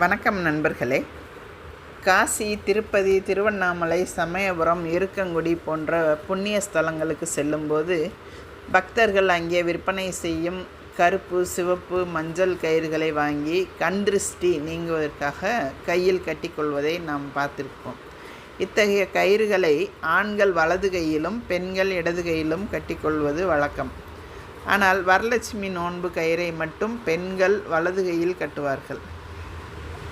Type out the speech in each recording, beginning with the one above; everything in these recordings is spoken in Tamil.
வணக்கம் நண்பர்களே. காசி திருப்பதி திருவண்ணாமலை சமயபுரம் இருக்கங்குடி போன்ற புண்ணிய ஸ்தலங்களுக்கு செல்லும்போது பக்தர்கள் அங்கே விற்பனை செய்யும் கருப்பு சிவப்பு மஞ்சள் கயிறுகளை வாங்கி கண் திருஷ்டி நீங்குவதற்காக கையில் கட்டிக்கொள்வதை நாம் பார்த்திருப்போம். இத்தகைய கயிறுகளை ஆண்கள் வலது கையிலும் பெண்கள் இடது கையிலும் கட்டிக்கொள்வது வழக்கம். ஆனால் வரலட்சுமி நோன்பு கயிறை மட்டும் பெண்கள் வலது கையில் கட்டுவார்கள்.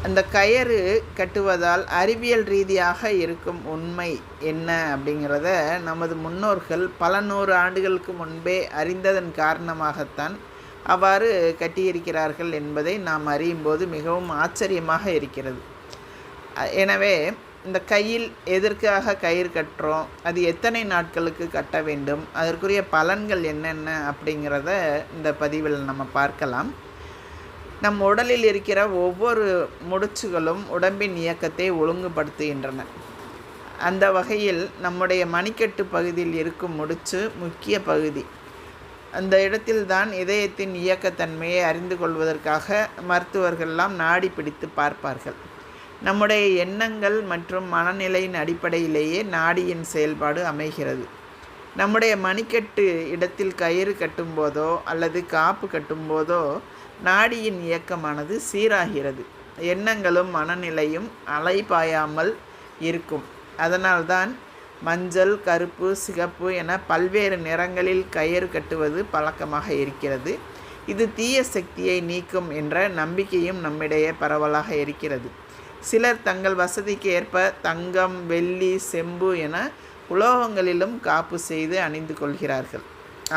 அந்த கயிறு கட்டுவதால் அறிவியல் ரீதியாக இருக்கும் உண்மை என்ன அப்படிங்கிறத நமது முன்னோர்கள் பல நூறு ஆண்டுகளுக்கு முன்பே அறிந்ததன் காரணமாகத்தான் அவ்வாறு கட்டியிருக்கிறார்கள் என்பதை நாம் அறியும் போது மிகவும் ஆச்சரியமாக இருக்கிறது. எனவே இந்த கையில் எதற்காக கயிறு கட்டுறோம்? அது எத்தனை நாட்களுக்கு கட்ட வேண்டும்? அதற்குரிய பலன்கள் என்னென்ன அப்படிங்கிறத இந்த பதிவில் நம்ம பார்க்கலாம். நம் உடலில் இருக்கிற ஒவ்வொரு முடிச்சுகளும் உடம்பின் இயக்கத்தை ஒழுங்குபடுத்துகின்றன. அந்த வகையில் நம்முடைய மணிக்கட்டு பகுதியில் இருக்கும் முடிச்சு முக்கிய பகுதி. அந்த இடத்தில்தான் இதயத்தின் இயக்கத்தன்மையை அறிந்து கொள்வதற்காக மருத்துவர்கள்லாம் நாடி பிடித்து பார்ப்பார்கள். நம்முடைய எண்ணங்கள் மற்றும் மனநிலையின் அடிப்படையிலேயே நாடியின் செயல்பாடு அமைகிறது. நம்முடைய மணிக்கட்டு இடத்தில் கயிறு கட்டும்போதோ அல்லது காப்பு கட்டும்போதோ நாடியின் இயக்கமானது சீராகிறது. எண்ணங்களும் மனநிலையும் அலைபாயாமல் இருக்கும். அதனால்தான் மஞ்சள் கருப்பு சிகப்பு என பல்வேறு நிறங்களில் கயிறு கட்டுவது பழக்கமாக இருக்கிறது. இது தீய சக்தியை நீக்கும் என்ற நம்பிக்கையும் நம்மிடையே பரவலாக இருக்கிறது. சிலர் தங்கள் வசதிக்கு ஏற்ப தங்கம் வெள்ளி செம்பு என உலோகங்களிலும் காப்பு செய்து அணிந்து கொள்கிறார்கள்.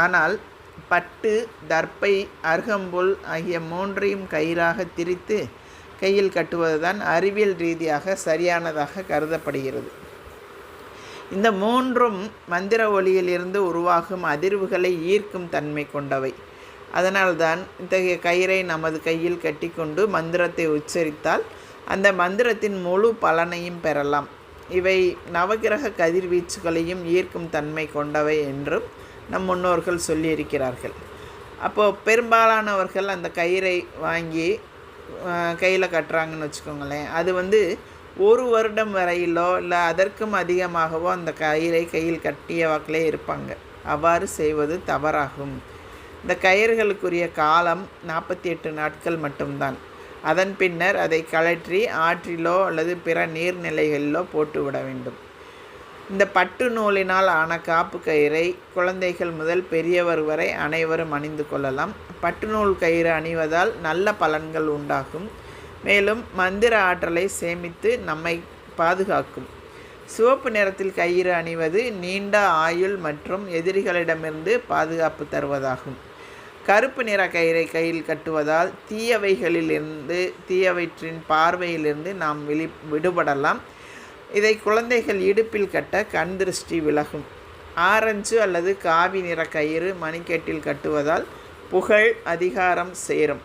ஆனால் பட்டு தர்ப்பை அருகம்புல் ஆகிய மூன்றையும் கயிறாக திரித்து கையில் கட்டுவதுதான் அறிவியல் ரீதியாக சரியானதாக கருதப்படுகிறது. இந்த மூன்றும் மந்திர ஒளியிலிருந்து உருவாகும் அதிர்வுகளை ஈர்க்கும் தன்மை கொண்டவை. அதனால்தான் இத்தகைய கயிறை நமது கையில் கட்டிக்கொண்டு மந்திரத்தை உச்சரித்தால் அந்த மந்திரத்தின் முழு பலனையும் பெறலாம். இவை நவகிரக கதிர்வீச்சுகளையும் ஈர்க்கும் தன்மை கொண்டவை என்றும் நம் முன்னோர்கள் சொல்லியிருக்கிறார்கள். அப்போது பெரும்பாலானவர்கள் அந்த கயிறை வாங்கி கையில் கட்டுறாங்கன்னு வச்சுக்கோங்களேன். அது வந்து ஒரு வருடம் வரையிலோ இல்லை அதற்கும் அதிகமாகவோ அந்த கயிறை கையில் கட்டிய வாக்கிலே இருப்பாங்க. அவ்வாறு செய்வது தவறாகும். இந்த கயிறுகளுக்குரிய காலம் நாற்பத்தி எட்டு நாட்கள் மட்டும்தான். அதன் பின்னர் அதை கழற்றி ஆற்றிலோ அல்லது பிற நீர்நிலைகளிலோ போட்டு விட வேண்டும். இந்த பட்டு நூலினால் ஆன காப்பு கயிறை குழந்தைகள் முதல் பெரியவர் வரை அனைவரும் அணிந்து கொள்ளலாம். பட்டு நூல் கயிறு அணிவதால் நல்ல பலன்கள் உண்டாகும். மேலும் மந்திர ஆற்றலை சேமித்து நம்மை பாதுகாக்கும். சிவப்பு நிறத்தில் கயிறு அணிவது நீண்ட ஆயுள் மற்றும் எதிரிகளிடமிருந்து பாதுகாப்பு தருவதாகும். கருப்பு நிற கயிறை கையில் கட்டுவதால் தீயவைகளிலிருந்து தீயவற்றின் பார்வையிலிருந்து நாம் விழி விடுபடலாம். இதை குழந்தைகள் இடுப்பில் கட்ட கண் திருஷ்டி விலகும். ஆரஞ்சு அல்லது காவி நிற கயிறு மணிக்கட்டில் கட்டுவதால் புகழ் அதிகாரம் சேரும்.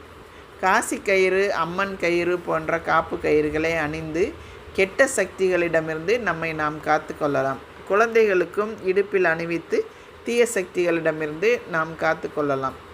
காசி கயிறு அம்மன் கயிறு போன்ற காப்பு கயிறுகளை அணிந்து கெட்ட சக்திகளிடமிருந்து நம்மை நாம் காத்து கொள்ளலாம். குழந்தைகளுக்கும் இடுப்பில் அணிவித்து தீய சக்திகளிடமிருந்து நாம் காத்து கொள்ளலாம்.